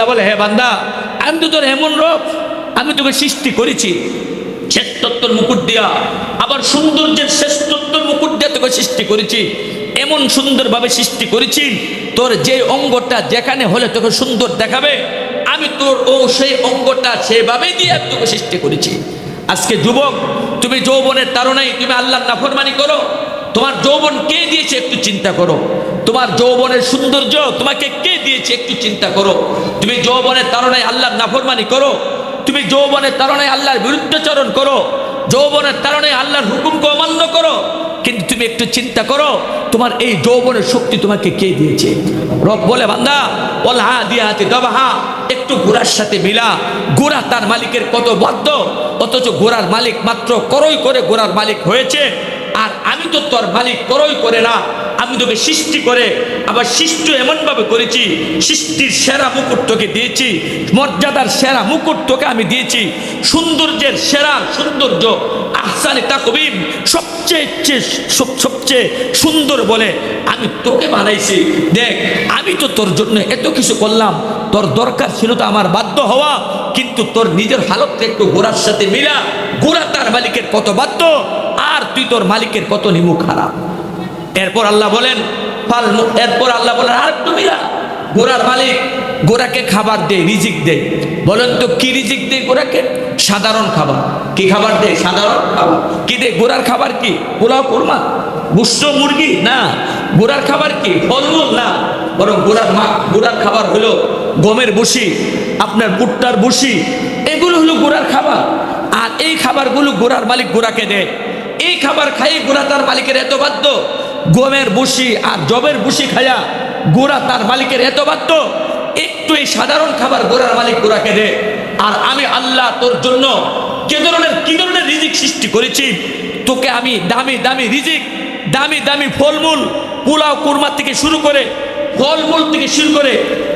আল্লাহ বলে, হে বান্দা, আমি তো তোর এমন রব, আমি তোকে সৃষ্টি করেছি। শ্রেষ্ঠত্বর মুকুট দিয়া, আবার সৌন্দর্যের শ্রেষ্ঠত্বর মুকুট দিয়ে তোকে সৃষ্টি করেছি। এমন সুন্দরভাবে সৃষ্টি করেছি, তোর যে অঙ্গটা যেখানে হলে তোকে সুন্দর দেখাবে, আমি তোর ও সেই অঙ্গটা সেভাবেই দিয়ে আমি তোকে সৃষ্টি করেছি। আজকে যুবক, তুমি যৌবনের তারণায় তুমি আল্লাহর নাফরমানি করো। তোমার যৌবন কে দিয়েছে একটু চিন্তা করো। তোমার যৌবনের সৌন্দর্য তোমাকে কে দিয়েছে একটু চিন্তা করো। তুমি যৌবনের তারণায় আল্লাহর নাফরমানি করো। তুমি যৌবনের তারণায় আল্লাহর বিরুদ্ধাচরণ করো। যৌবনের তারণায় আল্লাহর হুকুমকে অমান্য করো। কিন্তু তুমি একটু চিন্তা করো, তোমার এই যৌবনের শক্তি তোমাকে কে দিয়েছে? রব বলে, বান্দা বল হা দিয়া হাতে দবাহা, একটু ঘোড়ার সাথে মিলা। ঘোড়া তার মালিকের কত বাধ্য অথচ ঘোড়ার মালিক মাত্র করই করে ঘোড়ার মালিক হয়েছে। আর আমি তো তোর মালিক করই করে না। আমি তোকে সৃষ্টি করে, আবার সৃষ্টি এমনভাবে করেছি, সৃষ্টির সেরা মুকুট তোকে দিয়েছি, মর্যাদার সেরা মুকুট তোকে আমি দিয়েছি, সৌন্দর্যের সেরা সৌন্দর্য, আহসানে তাকবিম সবচেয়ে চেয়ে- সবচেয়ে সুন্দর বলে আমি তোকে বানাইছি। দেখ, আমি তো তোর জন্য এত কিছু করলাম, তোর দরকার ছিল তো আমার বাধ্য হওয়া, কিন্তু তোর নিজের হালতটা একটু ঘোড়ার সাথে মিলা, ঘোড়া তার মালিকের কত বাধ্য, আর তুই তোর মালিকের কত নিমু খারাপ। এরপর আল্লাহ বলেন, ফাল এরপর আল্লাহ বলেন, আর একটু মিলা গোড়ার মালিক গোড়াকে খাবার দেয় রিজিক দেয় বলেন তো, কি রিজিক দেয় গোড়াকে সাধারণ খাবার। কি খাবার দেয় সাধারণ খাবার। কি দেয় গোড়ার খাবার কি? পোলাও, কোরমা? গুস্ত মুরগি? না। গোড়ার খাবার কি? ফলমূল? না। বরং গোড়ার মা গোড়ার খাবার হলো গমের বসি, আপনার ভুট্টার বসি। এগুলো হলো গোড়ার খাবার। আর এই খাবারগুলো গোড়ার মালিক গোড়াকে দেয়। এই খাবার খাই গোড়া তার মালিকের এত বাধ্য। গমের বুসি আর জবের বুসি খায়া গোড়া তার মালিকের এত বাধ্য, একটু এই সাধারণ খাবার গোড়ার মালিক গোড়াকে দে। আর আমি আল্লাহ তোর জন্য কে ধরনের, কি ধরনের রিজিক সৃষ্টি করেছি, তোকে আমি দামি দামি রিজিক, দামি দামি ফলমূল, পোলাও, কুরমা থেকে শুরু করে, ফলমূল থেকে শুরু করে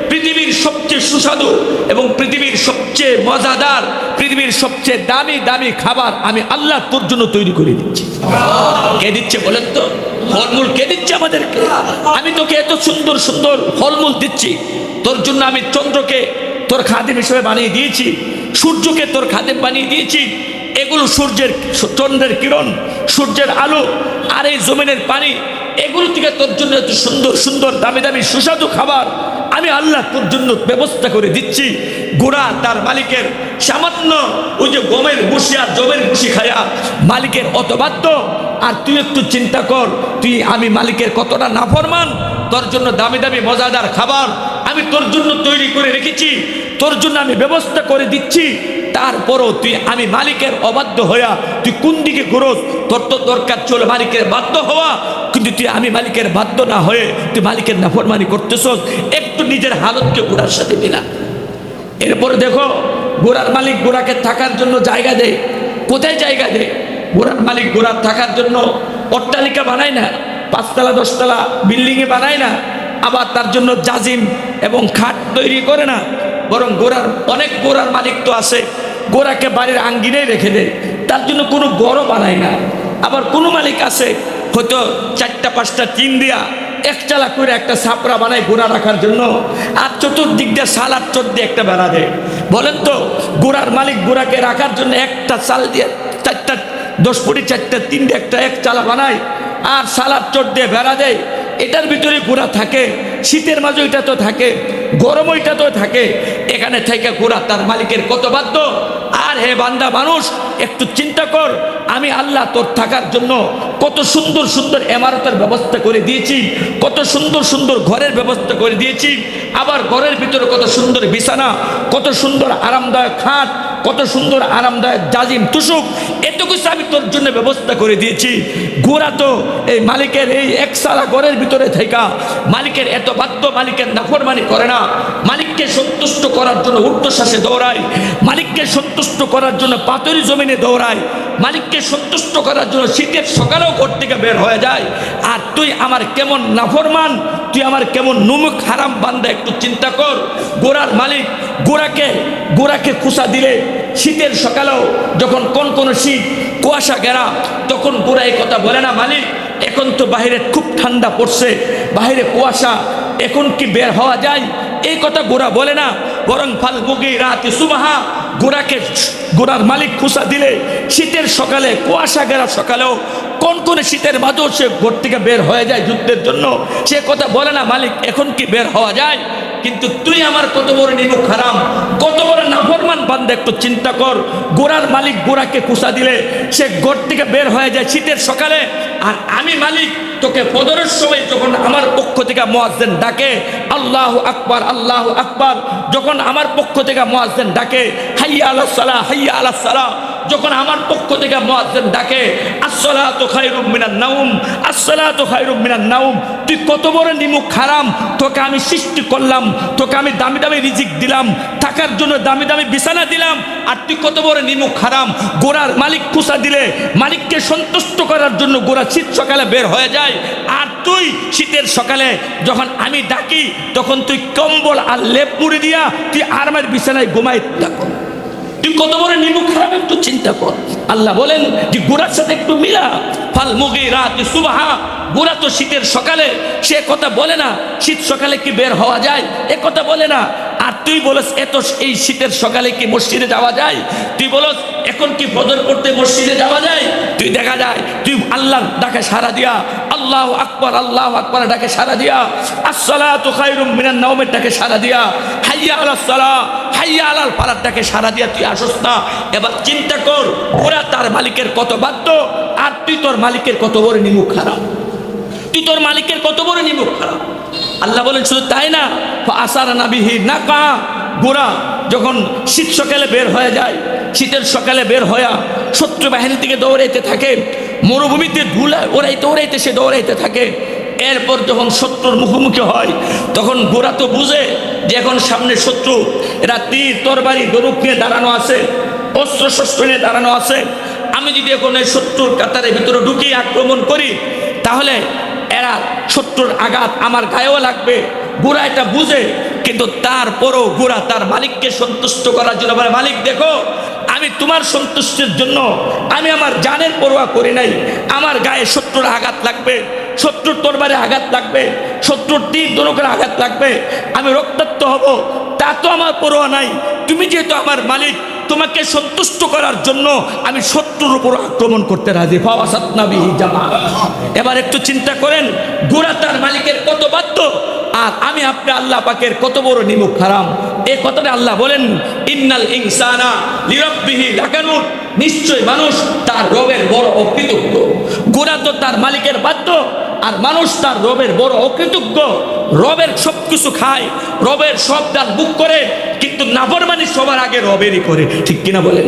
পৃথিবীর সবচেয়ে সুস্বাদু এবং পৃথিবীর সবচেয়ে মজাদার, পৃথিবীর সবচেয়ে দামি দামি খাবার আমি আল্লাহ তোর জন্য তৈরি করে দিচ্ছি। কে দিচ্ছে বলেন তো? ফলমূল কে দিচ্ছে আমাদেরকে? আমি তোকে এত সুন্দর সুন্দর ফলমূল দিচ্ছি। তোর জন্য আমি চন্দ্রকে তোর খাদেম হিসেবে বানিয়ে দিয়েছি, সূর্যকে তোর খাদেম বানিয়ে দিয়েছি। এগুলো সূর্যের চন্দ্রের কিরণ, সূর্যের আলো আর এই জমিনের পানি, এগুলো থেকে তোর জন্য এত সুন্দর সুন্দর, দামি দামি, সুস্বাদু খাবার আমি আল্লাহ তোর জন্য ব্যবস্থা করে দিচ্ছি। গোড়া তার মালিকের সামান্য ওই যে গমের বসি আর জমের বসি খায়া মালিকের অত বাধ্য আর তুই একটু চিন্তা কর, তুই আমি মালিকের কতটা নাফরমান, তোর জন্য দামি দামি মজাদার খাবার আমি তোর জন্য তৈরি করে রেখেছি, তোর জন্য আমি ব্যবস্থা করে দিচ্ছি, তারপরও তুই আমি মালিকের অবাধ্য হইয়া তুই কোন দিকে ঘুরোস, তোর তো দরকার ছিল মালিকের বাধ্য হওয়া, কিন্তু তুই আমি মালিকের বাধ্য না হয়ে তুই মালিকের নাফরমানি করতেছস, একটু নিজের হালতকে গোড়ার সাথে মিলা। এরপরে দেখো গোড়ার মালিক গোড়াকে থাকার জন্য জায়গা দেয় কোথায় জায়গা দেয় গোড়ার মালিক গোড়ার থাকার জন্য অট্টালিকা বানায় না, পাঁচতলা, দশতলা বিল্ডিংয়ে বানায় না, আবার তার জন্য জাজিম এবং খাট তৈরি করে না। বরং গোড়ার, অনেক গোড়ার মালিক তো আছে, গোড়াকে বাড়ির আঙ্গিনেই রেখে দেয় তার জন্য কোনো গড়ও বানায় না। আবার কোনো মালিক আছে, হয়তো চারটা, পাঁচটা টিন দিয়া এক চালা করে একটা ছাপড়া বানায় গোড়া রাখার জন্য, আর চতুর্দিক দিয়ে আর চোর দিয়ে একটা বেড়া দেয়। বলেন তো, গোড়ার মালিক গোড়াকে রাখার জন্য একটা চাল দিয়ে চারটা দশ ফুটি, চারটা, তিনটে একটা এক চালা বানায়, আর সালার চোর দিয়ে বেড়া দেয়। এটার ভিতরে গোড়া থাকে, শীতের মাঝে ওইটা তো থাকে, গরম ওইটা তো থাকে। এখানে থেকে গোড়া তার মালিকের কত বাধ্য? আর হে বান্দা মানুষ, একটু চিন্তা কর, আমি আল্লাহ তোর থাকার জন্য কত সুন্দর সুন্দর এমারতের ব্যবস্থা করে দিয়েছি, কত সুন্দর সুন্দর ঘরের ব্যবস্থা করে দিয়েছি, আবার ঘরের ভিতরে কত সুন্দর বিছানা, কত সুন্দর আরামদায়ক খাট কত সুন্দর, আরামদায়ক, জাজিম তুসুক এত আমি তোর জন্য ব্যবস্থা করে দিয়েছি। গোড়া তো এই মালিকের এই একসালা ঘরের ভিতরে থেকা মালিকের এত বাধ্য, মালিকের নাফরমানি করে না। মালিককে সন্তুষ্ট করার জন্য ঊর্ধ্বশ্বাসে দৌড়ায়। মালিককে সন্তুষ্ট করার জন্য পাতরি জমিনে দৌড়ায়। মালিককে সন্তুষ্ট করার জন্য শীতের সকালেও ঘর থেকে বের হয়ে যায়। আর তুই আমার কেমন নাফরমান তুই আমার কেমন নুমুক হারাম বান্দা একটু চিন্তা কর। গোড়ার মালিক গোড়াকে গোড়াকে কুসা দিলে শীতের সকালেও যখন কোন কোন শীত কুয়াশা গেরা, তখন গোড়া এই কথা বলে না, মালিক, এখন তো বাইরে খুব ঠান্ডা পড়ছে বাইরে কুয়াশা, এখন কি বের হওয়া যায়? এই কথা গোরা বলে না, বরং ফাল মুগি রাতে সুবাহা গোড়াকে, গোড়ার মালিক খুসা দিলে শীতের সকালে, কুয়াশা গেরা সকালেও কোন কোন শীতের মাঝেও সে ঘর থেকে বের হয়ে যায় যুদ্ধের জন্য? সে কথা বলে না, মালিক, এখন কি বের হওয়া যায়? কিন্তু তুই আমার কত বড় নিমুখ হারাম, কত বড় নাফরমান বান্দা, একটু চিন্তা কর। গোড়ার মালিক গোড়াকে কুসা দিলে, সে ঘর থেকে বের হয়ে যায় শীতের সকালে। আর আমি মালিক, তোকে পদরের সময় যখন আমার পক্ষ থেকে মোয়াজ্জেন ডাকে, আল্লাহ আকবার আল্লাহ আকবার, যখন আমার পক্ষ থেকে মোয়াজ্জেন ডাকে, হাইয়া আলাহ সালাহ, হাইয়া আলাহ সালাহ যখন আমার পক্ষ থেকে মোয়াজ্জেন ডাকে, আসসালাতু খায়রুম মিনান নাউম আসসালাতু খায়রুম মিনান নাউম তুই কত বড় নিমুখ হারাম, তোকে আমি সৃষ্টি করলাম, তোকে আমি দামি দামি রিজিক দিলাম, থাকার জন্য দামি দামি বিছানা দিলাম, আর তুই কত বড় নিমুখ হারাম, গোড়ার মালিক কুসা দিলে, মালিককে সন্তুষ্ট করার জন্য গোড়া শীত সকালে বের হয়ে যায়, আর তুই শীতের সকালে যখন আমি ডাকি, তখন তুই কম্বল আর লেপ মুড়ি দিয়া তুই আরামের বিছানায় ঘুমাই থাকো। তুই কত বড় নিমুখ খারাপ একটু চিন্তা কর। আল্লাহ বলেন যে গোড়ার সাথে একটু মিলা। ফাল মুগি রাত সুবাহা। গোড়া তো শীতের সকালে, সে কথা বলে না। শীত সকালে কি বের হওয়া যায়? এ কথা বলে না। আর তুই বলস, এত এই শীতের সকালে কি মসজিদে যাওয়া যায়? তুই বলস, এখন কি বদর করতে মসজিদে যাওয়া যায়? তুই দেখা যায়, তুই আল্লাহ ডাকে সারা দিয়া আল্লাহ আকবর আল্লাহ আকবর ডাকে সারা দিয়া। আসসালাতু খায়রুম মিনান নাওমের ডাকে সারা দিয়া। হাইয়া আলাস সালাহ হাইয়া আলাল পালার ডাকে সারা দিয়া তুই আসস না। এবার চিন্তা কর, ওরা তার মালিকের কত বাধ্য, আর তুই তোর মালিকের কত বড় নিমুখ খারাপ। তুই তোর মালিকের কত বড় নিমুখ খারাপ। আল্লাহ বলেন, শুধু তাই না আসার নাবিহি না কা গোড়া যখন শীত সকালে বের হয়ে যায়, শীতের সকালে বের হয়ে শত্রু বাহিনী থেকে দৌড়াইতে থাকে মরুভূমিতে ধুলা ওরাইতে ওরাইতে সে দৌড়াইতে থাকে। এরপর যখন শত্রুর মুখোমুখি হয়, তখন গোড়া তো বুঝে যে এখন সামনে শত্রু, এরা তীর, তরবারি দরুক নিয়ে দাঁড়ানো আছে অস্ত্র শস্ত্র নিয়ে দাঁড়ানো আছে। আমি যদি এখন এই শত্রুর কাতারের ভিতরে ঢুকিয়ে আক্রমণ করি, তাহলে এরা শত্রুর আঘাত আমার গায়েও লাগবে। বুড়া এটা বুঝে, কিন্তু তারপরও বুড়া তার মালিককে সন্তুষ্ট করার জন্য বলে, মালিক, দেখো আমি তোমার সন্তুষ্টির জন্য আমি আমার জানের পরোয়া করি নাই। আমার গায়ে শত্রুর আঘাত লাগবে, শত্রুর তরবারে আঘাত লাগবে, শত্রুর তীর দনকের আঘাত লাগবে। আমি রক্তাক্ত হব, তা তো আমার পরোয়া নাই। তুমি যেহেতু আমার মালিক, তোমাকে সন্তুষ্ট করার জন্য আমি শত্রুর উপর আক্রমণ করতে রাজি। ফাওয়াসাতনাবিহি জামা। এবার একটু চিন্তা করেন গোড়া তার মালিকের কত বাধ্য? আর আমি আপনি আল্লাহ পাকের কত বড় নিমুখ হারাম। এই কথাটা আল্লাহ বলেন, ইন্নাল ইনসানা লিরাব্বিহি লাকানুন। নিশ্চয় মানুষ তার রবের বড় অকৃতজ্ঞ। গোড়া তো তার মালিকের বাধ্য আর মানুষ তার রবের বড় অকৃতজ্ঞ। রবের সব কিছু খায়, রবের সব দান বুক করে, কিন্তু নাফরমানি সবার আগে রবেরই করে। ঠিক কিনা বলেন?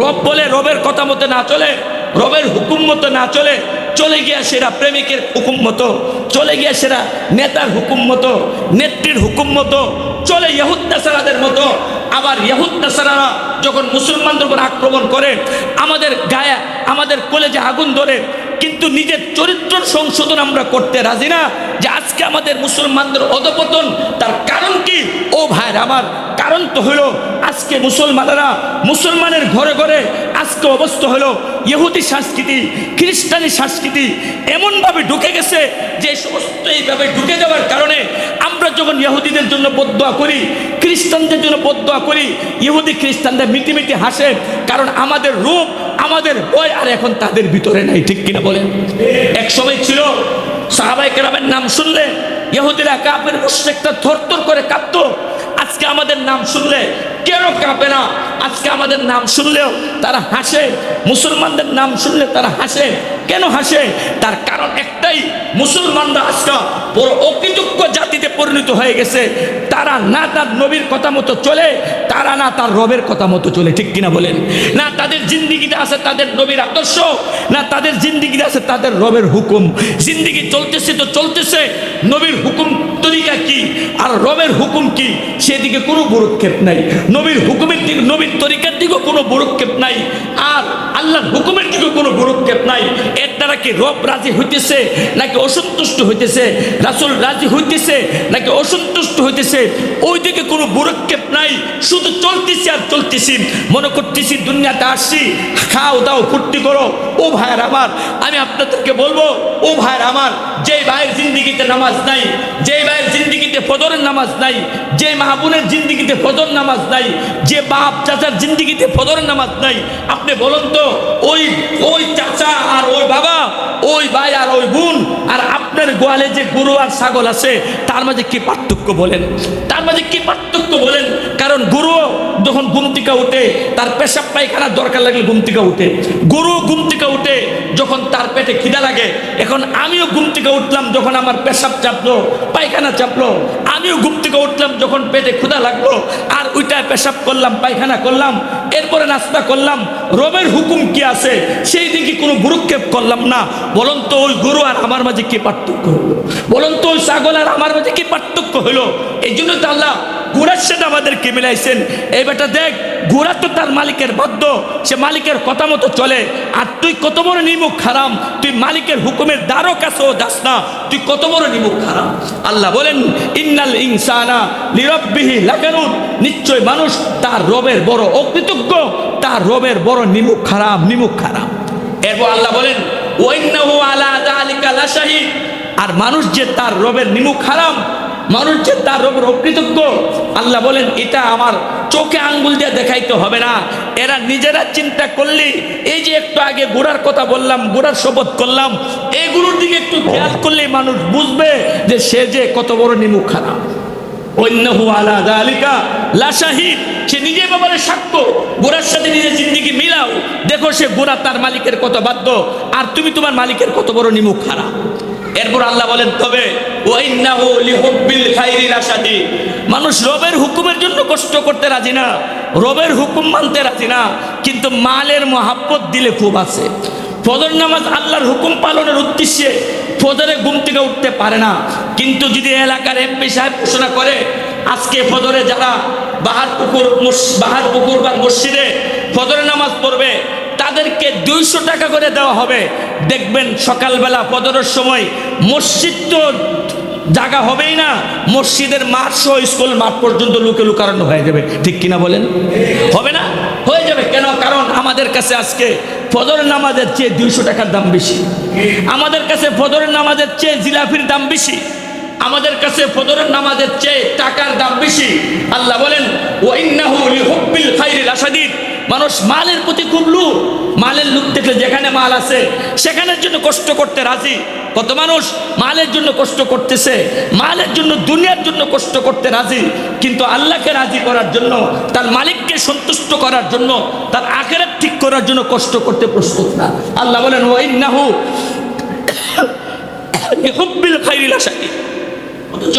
রব বলে রবের কথা মতো না চলে, রবের হুকুম মতো না চলে চলে গিয়া সেরা প্রেমিকের হুকুম মতো, চলে গিয়া সেরা নেতার হুকুম মতো, নেত্রীর হুকুম মতো, চলে ইহুদ নাসারাদের মতো। আবার ইহুদ নাসারারা যখন মুসলমানদের উপর আক্রমণ করে, আমাদের গায়ে, আমাদের কলেজে আগুন ধরে, কিন্তু নিজের চরিত্র সংশোধন আমরা করতে রাজি না যে আজকে আমাদের মুসলমানদের অধপতন। তার কারণ কি? ও ভাইর আমার কারণ তো হলো, আজকে মুসলমানেরা মুসলমানের ঘরে ঘরে আজকে অবস্থা হলো। ইহুদি সংস্কৃতি খ্রিস্টানি সংস্কৃতি এমনভাবে ঢুকে গেছে যে সমস্ত এইভাবে ঢুকে যাওয়ার কারণে আমরা যখন ইহুদিদের জন্য বদয়া করি, খ্রিস্টানদের জন্য বদয়া করি, ইহুদি খ্রিস্টানদের মিটিমিটি হাসে, কারণ আমাদের রূপ, আমাদের বই আর এখন তাদের ভিতরে নাই। ঠিক কিনা বলেন? এক সময় ছিল সাহাবাই কেরামের নাম শুনলে, ইহুদিরা কাপের মুশ্রেকটা থরথর করে কাঁপতো আজকে আমাদের নাম শুনলে কেন কাঁপে না? আজকে আমাদের নাম শুনলেও তারা হাসে। মুসলমানদের নাম শুনলে তারা হাসে। কেন হাসে? তার কারণ একটাই, মুসলমানরা আজকে বড় অকৃতজ্ঞ জাতিতে পরিণত হয়ে গেছে। তারা না তার নবীর কথা মতো চলে, তারা না তার রবের কথা মতো চলে। ঠিক কিনা বলেন? না তাদের জিন্দিগিতে আছে তাদের নবীর আদর্শ, না তাদের জিন্দিগিতে আছে তাদের রবের হুকুম। জিন্দিগি চলতেছে তো চলতেছে, নবীর হুকুম তরিকা কি? আর রবের হুকুম কি? সেদিকে কোনো গুরুক্ষেপ নাই। নবীর হুকুমের দিকে, নবীর তরিকার দিকেও কোনো গুরুক্ষেপ নাই। আর আল্লাহর হুকুমের দিকে কোনো গুরুক্ষেপ নাই। এর দ্বারা কি রব রাজি হইতেছে নাকি অসন্তুষ্ট হইতেছে? রাসুল রাজি হইতেছে নাকি অসন্তুষ্ট হইতেছে? ওই দিকে কোনো গুরুক্ষেপ নাই। শুধু চলতেছি আর চলতেছি। মনে করতেছি দুনিয়াতে আসছি। খাও দাও, ফুর্তি করো। ও ভাইয়ের আমার, আমি আপনাদেরকে বলব, ও ভাইয়ের আমার যে ভাইয়ের জিন্দিগিতে নামাজ নাই যে ভাইয়ের জিন্দিগিতে ফজরের নামাজ নাই যে মাহবুনের জিন্দিগিতে ফজর নামাজ নাই, যে বাপ চাচার জিন্দিগিতে ফজরের নামাজ নাই, আপনি বলুন তো, ওই ওই চাচা আর ওই বাবা, ওই ভাই আর ওই বোন, আর আপনার গোয়ালে যে গরু আর ছাগল আছে, তার মাঝে কি পার্থক্য বলেন? তার মাঝে কি পার্থক্য বলেন? কারণ গরু যখন ঘুম থেকে উঠে, তার পেশাব পায়খানার দরকার লাগলে ঘুম থেকে উঠে। গরু ঘুম থেকে উঠে যখন তার পেটে খিদা লাগে, এখন আমিও ঘুম থেকে উঠলাম যখন আমার পেশাব চাপলো, পায়খানা চাপলো। আমিও ঘুম থেকে উঠলাম যখন পেটে ক্ষুধা লাগল, আর ওইটায় পেশাব করলাম, পায়খানা করলাম, এরপরে নাস্তা করলাম। রবের হুকুম কি আছে? সেই দিকে কোনো গুরুক্ষেপ করলাম না। বলুন তো, ওই গরু আর আমার মাঝে কি পার্থক্য? হলো বলুন তো, ওই ছাগল আর আমার মাঝে কি পার্থক্য হলো? এই জন্য তো আল্লাহ ঘোড়ার সাথে আমাদেরকে মিলাইছেন। এই বেটা দেখ ঘোড়া তো তার মালিকের বাধ্য, সে মালিকের কথা মতো চলে। আর তুই কত বড় নিমুখ খারাম তুই মালিকের হুকুমের দ্বারও কাছেও যাস না, তুই কত বড় নিমুখ খারাম আল্লাহ বলেন, ইন্নাল ইনসানা লিরব্বিহি লাকানুন। নিশ্চয় মানুষ তার রবের বড় অকৃতজ্ঞ, তার রবের বড় নিমুখ খারাপ নিমুখ খারাপ এরপর আল্লাহ বলেন ওয়াইন্নাহু আলা যালিকা লাশাহিদ। আর মানুষ যে তার রবের নিমুখ হারাম মানুষ যে তার রবের অকৃতজ্ঞ, আল্লাহ বলেন, এটা আমার চোখে আঙ্গুল দিয়ে দেখাইতে হবে না। এরা নিজেরা চিন্তা করলে এই যে একটু আগে গোড়ার কথা বললাম, গোড়ার শপথ করলাম, এগুলোর দিকে একটু খেয়াল করলে মানুষ বুঝবে যে সে যে কত বড় নিমুখ খারাপ অন্যহু আলা দালিকা লাশাহিদ সে ব্যাপারে সাথে নিজের মিলাও। দেখো সে গোড়া তার মালিকের কত বাধ্য। আর তুমি তোমার মালিকের কত বড় নিমুখ খারাপ এরপর আল্লাহ বলেন, তবে মানুষ রবের হুকুমের জন্য কষ্ট করতে রাজি না, রবের হুকুম মানতে রাজি না, কিন্তু মালের মহাব্বত দিলে খুব আছে। ফজর নামাজ আল্লাহর হুকুম পালনের উদ্দেশ্যে ফজরে ঘুম থেকে উঠতে পারে না। কিন্তু যদি এলাকার এমপি সাহেব ঘোষণা করে, আজকে ফজরে যারা বাহার পুকুর বাহার পুকুর বা মসজিদে ফজরে নামাজ পড়বে তাদেরকে দুইশো টাকা করে দেওয়া হবে। দেখবেন সকালবেলা ফজরের সময় মসজিদ তো জায়গা হবেই না, মসজিদের মাঠ সহ স্কুল মাঠ পর্যন্ত লুকে লুকানো হয়ে যাবে। ঠিক কিনা বলেন? হবে না? হয়ে যাবে কেন? কারণ আমাদের কাছে আজকে ফজরের নামাজের চেয়ে দুইশো টাকার দাম বেশি। আমাদের কাছে ফজরের নামাজের চেয়ে জিলাপির দাম বেশি। আমাদের কাছে ফজরের নামাজের চেয়ে টাকার দাম বেশি। আল্লাহ বলেন ও ইন্নাহু লিহুব্বিল খাইরিল আসাদিদ মানুষ মালের প্রতি খুব লুক মালের লুক দেখলে যেখানে মাল আছে, সেখানের জন্য কষ্ট করতে রাজি। কত মানুষ মালের জন্য কষ্ট করতেছে, মালের জন্য, দুনিয়ার জন্য কষ্ট করতে রাজি। কিন্তু আল্লাহকে রাজি করার জন্য, তার মালিককে সন্তুষ্ট করার জন্য, তার আখেরাত ঠিক করার জন্য কষ্ট করতে প্রস্তুত না। আল্লাহ বলেন, ওয়াইন্নাহু হুব্বিল খাইরিল আসাদি অথচ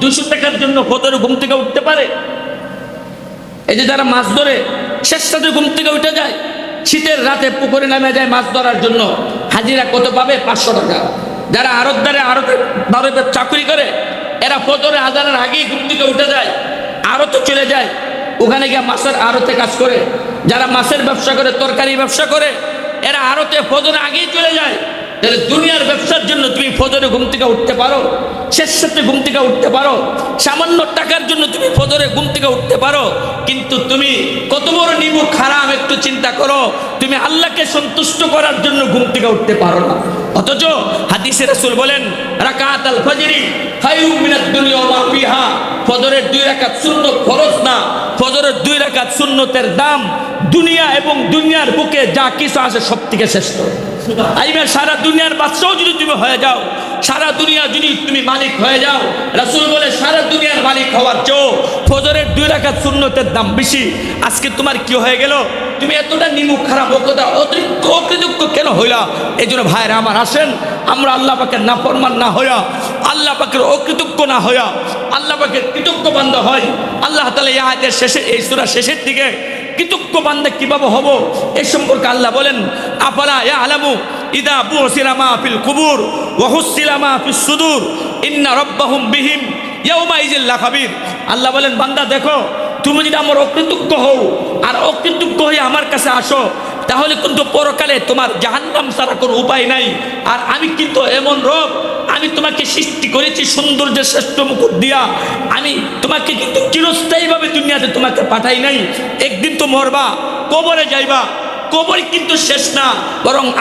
দুশো টাকার জন্য ফতরে ঘুম থেকে উঠতে পারে। এই যে যারা মাছ ধরে শেষ সাথে ঘুম থেকে উঠে যায়, শীতের রাতে পুকুরে নামে যায় মাছ ধরার জন্য। হাজিরা কত পাবে? পাঁচশো টাকা। যারা আড়তদারে আড়তে ভারতে চাকরি করে, এরা ফতরে হাজারের আগেই ঘুম থেকে উঠে যায় আড়তে চলে যায়। ওখানে গিয়ে মাছের আড়তে কাজ করে। যারা মাছের ব্যবসা করে তরকারি ব্যবসা করে, এরা আড়তে ফজরে আগেই চলে যায়। তাহলে দুনিয়ার ব্যবসার জন্য তুমি ফজরে ঘুম থেকে উঠতে পারো, শেষ সাথে ঘুম থেকে উঠতে পারো, সামান্য টাকার জন্য তুমি ফজরে ঘুম থেকে উঠতে পারো, কিন্তু তুমি কত বড় নিমু খারাপ একটু চিন্তা করো, তুমি আল্লাহকে সন্তুষ্ট করার জন্য ঘুম থেকে উঠতে পারো না। অথচ হাদিসে রাসূল বলেন, রাকাত আল ফজরি খায়রুম মিনাদ দুনিয়া ওয়া মা ফিহা। ফজরের দুই রাকাত সুন্নত ফরজ না, ফজরের দুই রাকাত সুন্নতের দাম দুনিয়া এবং দুনিয়ার বুকে যা কিছু আছে সব থেকে শ্রেষ্ঠ। আইবার সারা দুনিয়ার বাচ্চাও যদি তুমি হয়ে যাও, সারা দুনিয়া যদি তুমি মালিক হয়ে যাও, রাসূল বলে সারা দুনিয়ার মালিক হওয়ার চেয়েও ফজরের দুই রাকাত সুন্নতের দাম বেশি। আজকে তোমার কি হয়ে গেল? তুমি এতটা নিমুখ খারাপ অকতা অতিরিক্ত অকৃতজ্ঞ কেন হইলা? এই জন্য ভাইরা আমার আসেন, আমরা আল্লাহ পাকের নাফরমান না হইয়া, আল্লাহ পাকের অকৃতজ্ঞ না হইয়া, আল্লাহ পাকের কৃতজ্ঞ বান্ধ হয় আল্লাহ তালা আয়াতের শেষে, এই সুরা শেষের দিকে কৃতজ্ঞ বান্ধে কীভাবে হব? এই সম্পর্কে আল্লাহ বলেন আপালা ইয়া আলামু ইদা বুসিলামা ফিল কুবুর ওয়াহুসিলামা ফিস সুদূর, ইন্না রব্বাহুম বিহিম ইয়াউমা ইজিল লাখাবির। আল্লাহ বলেন, বান্দা, দেখো, তুমি যদি আমার অকৃতজ্ঞ হও আর অকৃতজ্ঞ হয়ে আমার কাছে আসো, তাহলে কিন্তু পরকালে তোমার জাহান্নাম ছাড়া কোনো উপায় নাই। আর আমি কিন্তু এমন রব আমি তোমাকে সৃষ্টি করেছি সৌন্দর্যের শ্রেষ্ঠ মুকুট দিয়া। আমি তোমাকে কিন্তু চিরস্থায়ীভাবে দুনিয়াতে তোমাকে পাঠাই নাই। একদিন তো মরবা, কবরে যাইবা। কবর কিন্তু শেষ না। বরং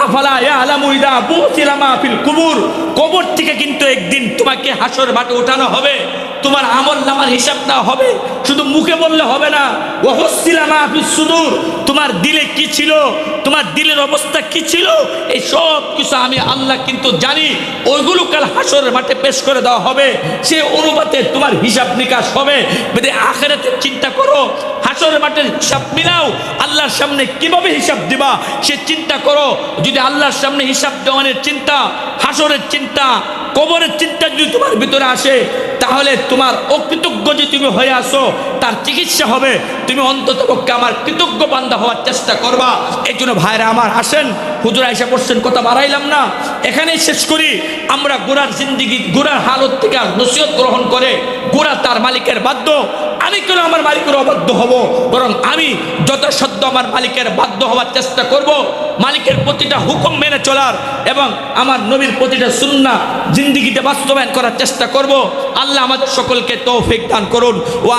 কুবুর। কবর থেকে কিন্তু একদিন তোমাকে হাসর মাঠে ওঠানো হবে। তোমার আমল নামার হিসাব না হবে, শুধু মুখে বললে হবে না। সুদূর। তোমার দিলে কি ছিল? তোমার দিলের অবস্থা কি ছিল? এই সব কিছু আমি আল্লাহ কিন্তু জানি। ওইগুলো কাল হাসরের মাঠে পেশ করে দেওয়া হবে। সে অনুপাতে তোমার হিসাব নিকাশ হবে। আখেরাতে চিন্তা করো। হাসরের মাঠে হিসাব মিলাও, আল্লাহর সামনে কীভাবে হিসাব দিবা? সে চিন্তা করো, যদি আল্লাহর সামনে হিসাব দেওয়ানের চিন্তা, হাসরের চিন্তা কবরের চিন্তা যদি তোমার ভিতরে আসে, তাহলে তোমার অকৃতজ্ঞ যে তুমি হয়ে আসো তার চিকিৎসা হবে। তুমি অন্তত পক্ষে আমার কৃতজ্ঞ বান্ধা হওয়ার চেষ্টা করবা। এই জন্য ভাইরা আমার আসেন। হুজুর আইসা পড়ছেন কথা বাড়াইলাম না। এখানেই শেষ করি। আমরা গোড়ার জিন্দিগি গোড়ার হালত থেকে নসিহত গ্রহণ করে গোড়া তার মালিকের বাধ্য। আমি কেন আমার মালিকের অবাধ্য হব? বরং আমি যথাসাধ্য আমার মালিকের বাধ্য হওয়ার চেষ্টা করব। মালিকের প্রতিটা হুকুম মেনে চলার এবং আমার নবীর প্রতিটা সুন্না জিন্দিগিতে বাস্তবায়ন করার চেষ্টা করব। আল্লাহ আমাদের সকলকে তৌফিক দান করুন। ও